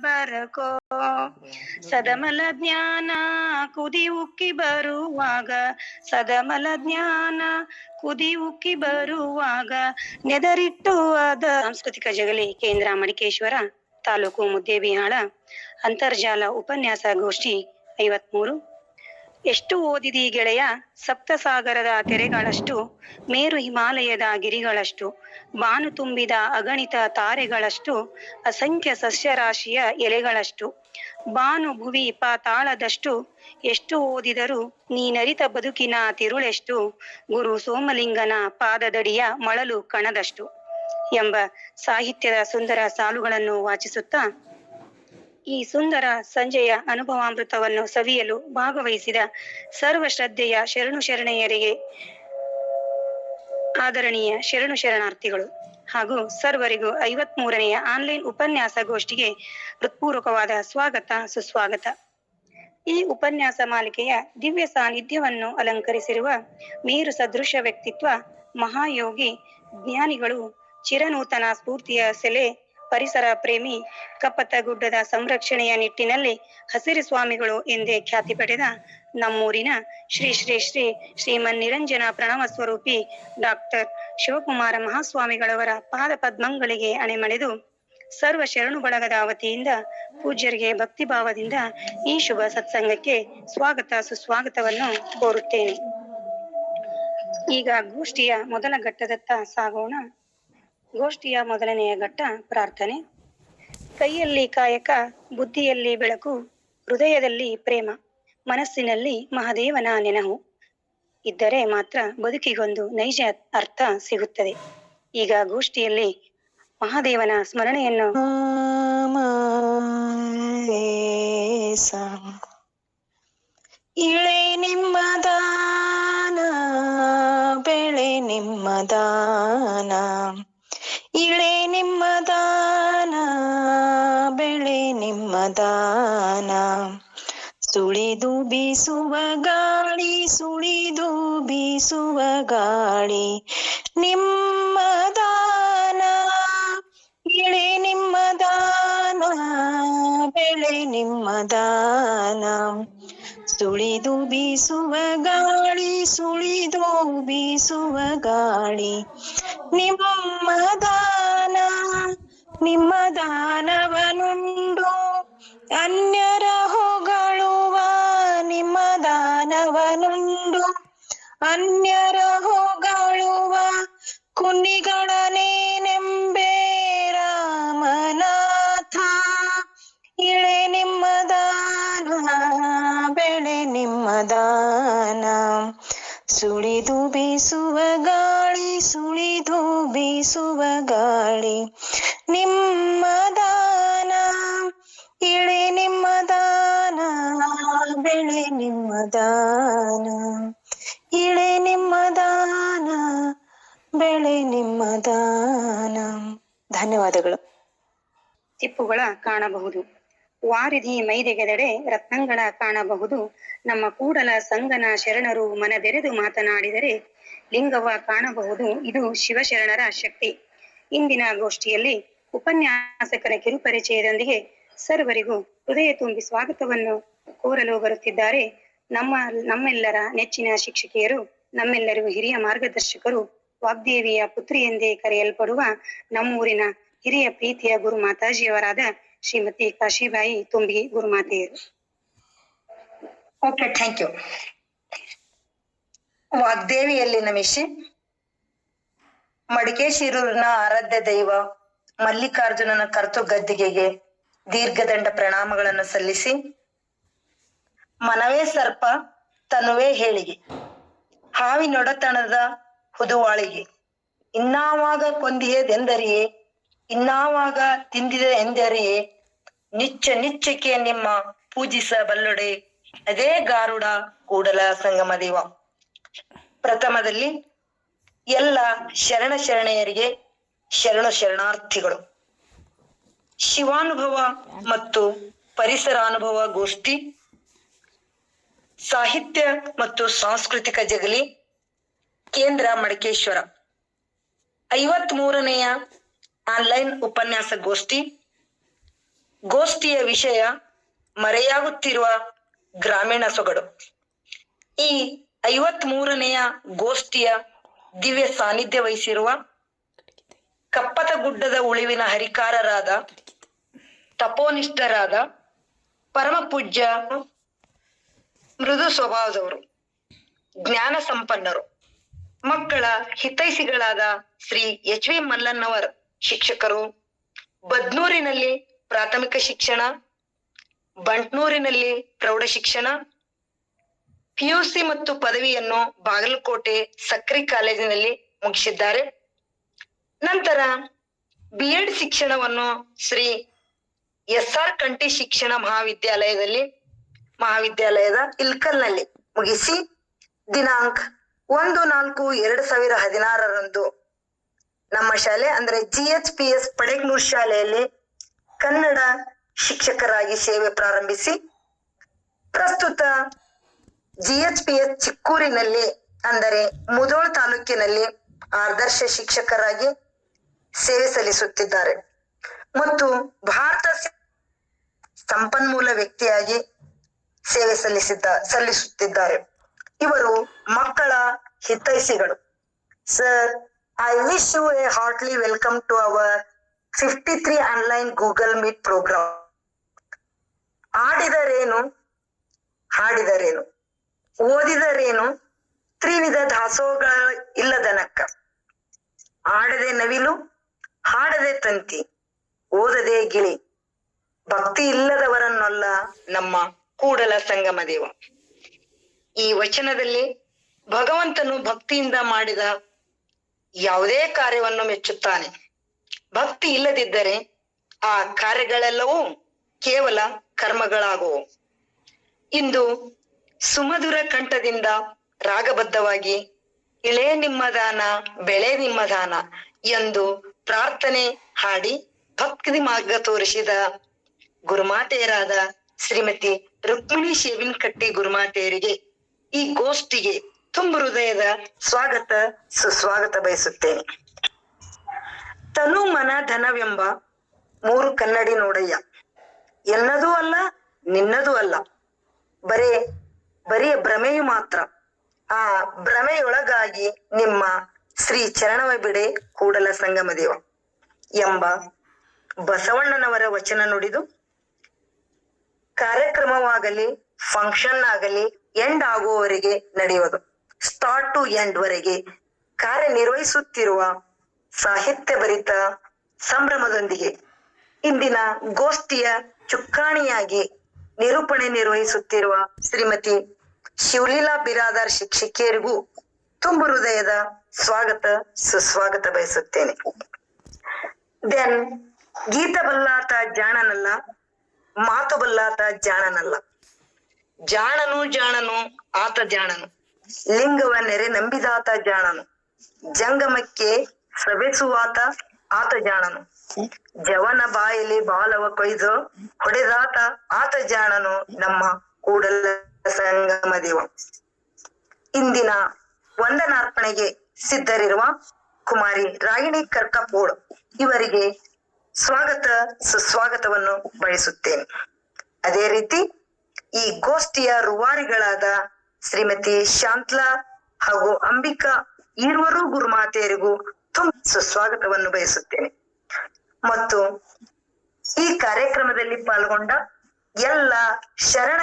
ಬರಕೋ. ಸದಮಲ ಜ್ಞಾನ ಕುದಿ ಉಕ್ಕಿ ಬರುವಾಗ, ಸದಮಲ ಜ್ಞಾನ ಕುದಿ ಉಕ್ಕಿ ಬರುವಾಗ, ನೆದರಿಟ್ಟು ಅದ ಸಾಂಸ್ಕೃತಿಕ ಜಗಲಿ, ಕೇಂದ್ರ ಮಡಿಕೇಶ್ವರ ತಾಲೂಕು ಮುದ್ದೇಬಿಹಾಳ, ಅಂತರ್ಜಾಲ ಉಪನ್ಯಾಸ ಗೋಷ್ಠಿ ಐವತ್ಮೂರು. ಎಷ್ಟು ಓದಿದಿ ಗೆಳೆಯ? ಸಪ್ತಸಾಗರದ ತೆರೆಗಳಷ್ಟು, ಮೇರು ಹಿಮಾಲಯದ ಗಿರಿಗಳಷ್ಟು, ಬಾನು ತುಂಬಿದ ಅಗಣಿತ ತಾರೆಗಳಷ್ಟು, ಅಸಂಖ್ಯ ಸಸ್ಯರಾಶಿಯ ಎಲೆಗಳಷ್ಟು. ಬಾನು ಭುವಿ ಪಾತಾಳದಷ್ಟು, ಎಷ್ಟು ಓದಿದರೂ ನೀನರಿತ ಬದುಕಿನ ತಿರುಳೆಷ್ಟು, ಗುರು ಸೋಮಲಿಂಗನ ಪಾದದಡಿಯ ಮಳಲು ಕಣದಷ್ಟು. ಎಂಬ ಸಾಹಿತ್ಯದ ಸುಂದರ ಸಾಲುಗಳನ್ನು ವಾಚಿಸುತ್ತಾ ಈ ಸುಂದರ ಸಂಜೆಯ ಅನುಭವಾಮೃತವನ್ನು ಸವಿಯಲು ಭಾಗವಹಿಸಿದ ಸರ್ವ ಶ್ರದ್ಧೆಯ ಶರಣು ಶರಣೆಯರಿಗೆ ಆದರಣೀಯ ಶರಣು ಶರಣಾರ್ಥಿಗಳು ಹಾಗೂ ಸರ್ವರಿಗೂ ಐವತ್ಮೂರನೆಯ ಆನ್ಲೈನ್ ಉಪನ್ಯಾಸ ಗೋಷ್ಠಿಗೆ ಹೃತ್ಪೂರ್ವಕವಾದ ಸ್ವಾಗತ, ಸುಸ್ವಾಗತ. ಈ ಉಪನ್ಯಾಸ ಮಾಲಿಕೆಯ ದಿವ್ಯ ಸಾನ್ನಿಧ್ಯವನ್ನು ಅಲಂಕರಿಸಿರುವ ಮೇರು ಸದೃಶ ವ್ಯಕ್ತಿತ್ವ ಮಹಾಯೋಗಿ ಜ್ಞಾನಿಗಳು ಚಿರನೂತನ ಸ್ಫೂರ್ತಿಯ ಸೆಲೆ ಪರಿಸರ ಪ್ರೇಮಿ ಕಪ್ಪತ್ತ ಗುಡ್ಡದ ಸಂರಕ್ಷಣೆಯ ನಿಟ್ಟಿನಲ್ಲಿ ಹಸಿರು ಸ್ವಾಮಿಗಳು ಎಂದೇ ಖ್ಯಾತಿ ಪಡೆದ ನಮ್ಮೂರಿನ ಶ್ರೀ ಶ್ರೀ ಶ್ರೀ ಶ್ರೀಮನ್ ನಿರಂಜನ ಪ್ರಣವ ಸ್ವರೂಪಿ ಡಾಕ್ಟರ್ ಶಿವಕುಮಾರ ಮಹಾಸ್ವಾಮಿಗಳವರ ಪಾದ ಪದ್ಮಗಳಿಗೆ ಅಣೆಮಣೆದು ಸರ್ವ ಶರಣು ಬಳಗದ ವತಿಯಿಂದ ಪೂಜ್ಯರಿಗೆ ಭಕ್ತಿ ಭಾವದಿಂದ ಈ ಶುಭ ಸತ್ಸಂಗಕ್ಕೆ ಸ್ವಾಗತ ಸುಸ್ವಾಗತವನ್ನು ಕೋರುತ್ತೇನೆ. ಈಗ ಗೋಷ್ಠಿಯ ಮೊದಲ ಘಟ್ಟದತ್ತ ಸಾಗೋಣ. ಗೋಷ್ಠಿಯ ಮೊದಲನೆಯ ಘಟ್ಟ ಪ್ರಾರ್ಥನೆ. ಕೈಯಲ್ಲಿ ಕಾಯಕ, ಬುದ್ಧಿಯಲ್ಲಿ ಬೆಳಕು, ಹೃದಯದಲ್ಲಿ ಪ್ರೇಮ, ಮನಸ್ಸಿನಲ್ಲಿ ಮಹಾದೇವನ ನೆನಹು. ಇದ್ದರೆ ಮಾತ್ರ ಬದುಕಿಗೊಂದು ನೈಜ ಅರ್ಥ ಸಿಗುತ್ತದೆ. ಈಗ ಗೋಷ್ಠಿಯಲ್ಲಿ ಮಹಾದೇವನ ಸ್ಮರಣೆಯನ್ನು ಇಳೆ ನಿಮ್ಮದಾನ, ಬೆಳೆ ನಿಮ್ಮದಾನ. ಇಳೆ ನಿಮ್ಮದಾನ ಬೆಳೆ ನಿಮ್ಮದಾನ ಸುಳಿದು ಬೀಸುವ ಗಾಳಿ, ಸುಳಿದು ಬೀಸುವ ಗಾಳಿ. ನಿಮ್ಮದಾನ ನಿಮ್ಮ ನಿಮ್ಮದಾನ ಬೆಳೆ ನಿಮ್ಮದಾನ ಸುಳಿದು ಬೀಸುವ ಗಾಳಿ, ಸುಳಿದು ಬೀಸುವ ಗಾಳಿ. ನಿಮ್ಮ ದಾನ, ನಿಮ್ಮ ದಾನವನುಂಡು. ಅನ್ಯರ ಹೊಗಳುವ ನಿಮ್ಮ ದಾನವನುಂಡು. ಅನ್ಯರ ಹೊಗಳುವ ಕುನ್ನಿಗಳನೇನೆಂಬೆ ಸುಳಿದು ಬೀಸುವ ಗಾಳಿ, ಸುಳಿದು ಬೀಸುವ ಗಾಳಿ. ನಿಮ್ಮ ದಾನ, ಇಳೆ ನಿಮ್ಮ ದಾನ, ಬೆಳೆ ನಿಮ್ಮ ದಾನ. ಇಳೆ ನಿಮ್ಮ ದಾನ, ಬೆಳೆ ನಿಮ್ಮ ದಾನ. ಧನ್ಯವಾದಗಳು. ಟಿಪ್ಪುಗಳ ಕಾಣಬಹುದು. ವಾರಿಧಿ ಮೈದೆಗೆದೆಡೆ ರತ್ನಂಗಳ ಕಾಣಬಹುದು. ನಮ್ಮ ಕೂಡಲ ಸಂಗನ ಶರಣರು ಮನದೆರೆದು ಮಾತನಾಡಿದರೆ ಲಿಂಗವ ಕಾಣಬಹುದು. ಇದು ಶಿವಶರಣರ ಶಕ್ತಿ. ಇಂದಿನ ಗೋಷ್ಠಿಯಲ್ಲಿ ಉಪನ್ಯಾಸಕರ ಕಿರುಪರಿಚಯದೊಂದಿಗೆ ಸರ್ವರಿಗೂ ಹೃದಯ ತುಂಬಿ ಸ್ವಾಗತವನ್ನು ಕೋರಲು ಬರುತ್ತಿದ್ದಾರೆ ನಮ್ಮ ನಮ್ಮೆಲ್ಲರ ನೆಚ್ಚಿನ ಶಿಕ್ಷಕಿಯರು, ನಮ್ಮೆಲ್ಲರಿಗೂ ಹಿರಿಯ ಮಾರ್ಗದರ್ಶಕರು, ವಾಗ್ದೇವಿಯ ಪುತ್ರಿ ಎಂದೇ ಕರೆಯಲ್ಪಡುವ ನಮ್ಮೂರಿನ ಹಿರಿಯ ಪ್ರೀತಿಯ ಗುರು ಮಾತಾಜಿಯವರಾದ ಶ್ರೀಮತಿ ಕಾಶಿಬಾಯಿ ತುಂಬಿ ಗುರುಮಾತೆಯರು. ಓಕೆ ಥ್ಯಾಂಕ್ ಯು ವಾಗ್ದೇವಿಯಲ್ಲಿ ನಮಿಸಿ, ಮಡಿಕೇಶಿರೂರಿನ ಆರಾಧ್ಯ ದೈವ ಮಲ್ಲಿಕಾರ್ಜುನನ ಕರ್ತು ಗದ್ದಿಗೆಗೆ ದೀರ್ಘದಂಡ ಪ್ರಣಾಮಗಳನ್ನು ಸಲ್ಲಿಸಿ, ಮನವೇ ಸರ್ಪ ತನುವೇ ಹೇಳಿಗೆ, ಹಾವಿನೊಡತನದ ಹುದುವಾಳಿಗೆ, ಇನ್ನಾವಾಗ ಕೊಂದಿಯದೆಂದರಿಯೇ ಇನ್ನಾವಾಗ ತಿಂದಿದೆ ಎಂದರೆ, ನಿಚ್ಚ ನಿಚ್ಚಕ್ಕೆ ನಿಮ್ಮ ಪೂಜಿಸಬಲ್ಲೊಡೆ. ಅದೇ ಗಾರುಡ ಕೂಡಲ ಸಂಗಮ ದೇವ. ಪ್ರಥಮದಲ್ಲಿ ಎಲ್ಲ ಶರಣ ಶರಣೆಯರಿಗೆ ಶರಣ ಶರಣಾರ್ಥಿಗಳು. ಶಿವಾನುಭವ ಮತ್ತು ಪರಿಸರಾನುಭವ ಗೋಷ್ಠಿ, ಸಾಹಿತ್ಯ ಮತ್ತು ಸಾಂಸ್ಕೃತಿಕ ಜಗಲಿ, ಕೇಂದ್ರ ಮಡಕೇಶ್ವರ. ಐವತ್ ಮೂರನೆಯ ಆನ್ಲೈನ್ ಉಪನ್ಯಾಸ ಗೋಷ್ಠಿ. ಗೋಷ್ಠಿಯ ವಿಷಯ ಮರೆಯಾಗುತ್ತಿರುವ ಗ್ರಾಮೀಣ ಸೊಗಡು. ಈ ಐವತ್ ಮೂರನೆಯ ಗೋಷ್ಠಿಯ ದಿವ್ಯ ಸಾನ್ನಿಧ್ಯ ವಹಿಸಿರುವ ಕಪ್ಪತ ಗುಡ್ಡದ ಉಳಿವಿನ ಹರಿಕಾರರಾದ, ತಪೋನಿಷ್ಠರಾದ ಪರಮ ಪೂಜ್ಯ ಮೃದು ಸ್ವಭಾವದವರು, ಜ್ಞಾನ ಸಂಪನ್ನರು, ಮಕ್ಕಳ ಹಿತೈಷಿಗಳಾದ ಶ್ರೀ ಎಚ್ ವಿ ಮಲ್ಲನ್ನವರ್ ಶಿಕ್ಷಕರು, ಬದ್ನೂರಿನಲ್ಲಿ ಪ್ರಾಥಮಿಕ ಶಿಕ್ಷಣ, ಬಂಟ್ನೂರಿನಲ್ಲಿ ಪ್ರೌಢ ಶಿಕ್ಷಣ ಪಿಯುಸಿ ಮತ್ತು ಪದವಿಯನ್ನು ಬಾಗಲಕೋಟೆ ಸಕ್ರಿ ಕಾಲೇಜಿನಲ್ಲಿ ಮುಗಿಸಿದ್ದಾರೆ. ನಂತರ ಬಿ ಎಡ್ ಶಿಕ್ಷಣವನ್ನು ಶ್ರೀ ಎಸ್ ಆರ್ ಕಂಠಿ ಶಿಕ್ಷಣ ಮಹಾವಿದ್ಯಾಲಯದಲ್ಲಿ, ಮಹಾವಿದ್ಯಾಲಯದ ಇಲ್ಕಲ್ನಲ್ಲಿ ಮುಗಿಸಿ ದಿನಾಂಕ ಒಂದು ನಾಲ್ಕು ಎರಡು ಸಾವಿರ ಹದಿನಾರರಂದು ನಮ್ಮ ಶಾಲೆ ಅಂದ್ರೆ G H P S Padegnur ಶಾಲೆಯಲ್ಲಿ ಕನ್ನಡ ಶಿಕ್ಷಕರಾಗಿ ಸೇವೆ ಪ್ರಾರಂಭಿಸಿ, ಪ್ರಸ್ತುತ ಜಿ ಎಚ್ ಪಿ ಎಸ್ ಚಿಕ್ಕೂರಿನಲ್ಲಿ ಅಂದರೆ ಮುದೋಳ್ ತಾಲೂಕಿನಲ್ಲಿ ಆದರ್ಶ ಶಿಕ್ಷಕರಾಗಿ ಸೇವೆ ಸಲ್ಲಿಸುತ್ತಿದ್ದಾರೆ. ಮತ್ತು ಭಾರತ ಸಂಪನ್ಮೂಲ ವ್ಯಕ್ತಿಯಾಗಿ ಸೇವೆ ಸಲ್ಲಿಸಿದ್ದ, ಸಲ್ಲಿಸುತ್ತಿದ್ದಾರೆ. ಇವರು ಮಕ್ಕಳ ಹಿತೈಸಿಗಳು sir wish you a heartly welcome to our fifty three online Google meet program ಆಡಿದರೇನು? ಹಾಡಿದರೇನು? ಓದಿದರೇನು? ತ್ರಿವಿಧ ದಾಸೋಹಗಳ ಇಲ್ಲದನಕ್ಕ ಆಡದೆ ನವಿಲು, ಹಾಡದೆ ತಂತಿ, ಓದದೆ ಗಿಳಿ. ಭಕ್ತಿ ಇಲ್ಲದವರನ್ನೊಲ್ಲ ನಮ್ಮ ಕೂಡಲ ಸಂಗಮ ದೇವ ಈ ವಚನದಲ್ಲಿ ಭಗವಂತನು ಭಕ್ತಿಯಿಂದ ಮಾಡಿದ ಯಾವುದೇ ಕಾರ್ಯವನ್ನು ಮೆಚ್ಚುತ್ತಾನೆ. ಭಕ್ತಿ ಇಲ್ಲದಿದ್ದರೆ ಆ ಕಾರ್ಯಗಳೆಲ್ಲವೂ ಕೇವಲ ಕರ್ಮಗಳಾಗುವು. ಇಂದು ಸುಮಧುರ ಕಂಠದಿಂದ ರಾಗಬದ್ಧವಾಗಿ, ಇಳೆ ನಿಮ್ಮ ದಾನ, ಬೆಳೆ ನಿಮ್ಮ ದಾನ ಎಂದು ಪ್ರಾರ್ಥನೆ ಹಾಡಿ ಭಕ್ತಿ ಮಾರ್ಗ ತೋರಿಸಿದ ಗುರುಮಾತೆಯರಾದ ಶ್ರೀಮತಿ ರುಕ್ಮಿಣಿ ಶೇವಿನಕಟ್ಟಿ ಗುರುಮಾತೆಯರಿಗೆ ಈ ಗೋಷ್ಠಿಗೆ ತುಂಬ ಹೃದಯದ ಸ್ವಾಗತ ಸುಸ್ವಾಗತ ಬಯಸುತ್ತೇನೆ. ತನು ಮನ ಧನವೆಂಬ ಮೂರು ಕನ್ನಡಿ ನೋಡಯ್ಯ. ಎನ್ನದೂ ಅಲ್ಲ, ನಿನ್ನದೂ ಅಲ್ಲ. ಬರೇ ಬರೀ ಭ್ರಮೆಯು ಮಾತ್ರ. ಆ ಭ್ರಮೆಯೊಳಗಾಗಿ ನಿಮ್ಮ ಶ್ರೀ ಚರಣವ ಬಿಡೆ ಕೂಡಲ ಸಂಗಮ ದೇವ ಎಂಬ ಬಸವಣ್ಣನವರ ವಚನ ನುಡಿದು, ಕಾರ್ಯಕ್ರಮವಾಗಲಿ ಫಂಕ್ಷನ್ ಆಗಲಿ ಎಂಡ್ ಆಗುವವರೆಗೆ ನಡೆಯುವುದು. ಸ್ಟಾರ್ಟ್ ಟು ಎಂಡ್ ವರೆಗೆ ಕಾರ್ಯನಿರ್ವಹಿಸುತ್ತಿರುವ ಸಾಹಿತ್ಯ ಭರಿತ ಸಂಭ್ರಮದೊಂದಿಗೆ ಇಂದಿನ ಗೋಷ್ಠಿಯ ಚುಕ್ಕಾಣಿಯಾಗಿ ನಿರೂಪಣೆ ನಿರ್ವಹಿಸುತ್ತಿರುವ ಶ್ರೀಮತಿ ಶಿವಲೀಲಾ ಬಿರಾದಾರ್ ಶಿಕ್ಷಕಿಯರಿಗೂ ತುಂಬು ಹೃದಯದ ಸ್ವಾಗತ, ಸುಸ್ವಾಗತ ಬಯಸುತ್ತೇನೆ. ದೆನ್ ಗೀತ ಬಲ್ಲಾತ ಜಾಣನಲ್ಲ, ಮಾತು ಬಲ್ಲಾತ ಜಾಣನಲ್ಲ. ಜಾಣನು ಜಾಣನು, ಆತ ಜಾಣನು. ಲಿಂಗವ ನೆರೆ ನಂಬಿದಾತ ಜಾಣನು. ಜಂಗಮಕ್ಕೆ ಸವೆಸುವಾತ ಆತ ಜಾಣನು. ಜವನ ಬಾಯಲ್ಲಿ ಬಾಲವ ಕೊಯ್ದು ಹೊಡೆದಾತ ಆತ ಜಾಣನು ನಮ್ಮ ಕೂಡಲ ಸಂಗಮ ದೇವ. ಇಂದಿನ ವಂದನಾರ್ಪಣೆಗೆ ಸಿದ್ಧರಿರುವ ಕುಮಾರಿ ರಾಗಿಣಿ ಕರ್ಕಪೋಳ್ ಇವರಿಗೆ ಸ್ವಾಗತ ಸುಸ್ವಾಗತವನ್ನು ಬಯಸುತ್ತೇನೆ. ಅದೇ ರೀತಿ ಈ ಗೋಷ್ಠಿಯ ರೂವಾರಿಗಳಾದ ಶ್ರೀಮತಿ ಶಾಂತ್ಲಾ ಹಾಗೂ ಅಂಬಿಕಾ ಇರುವರು ಗುರುಮಾತೆಯರಿಗೂ ತುಂಬ ಸುಸ್ವಾಗತವನ್ನು ಬಯಸುತ್ತೇನೆ. ಮತ್ತು ಈ ಕಾರ್ಯಕ್ರಮದಲ್ಲಿ ಪಾಲ್ಗೊಂಡ ಎಲ್ಲ ಶರಣ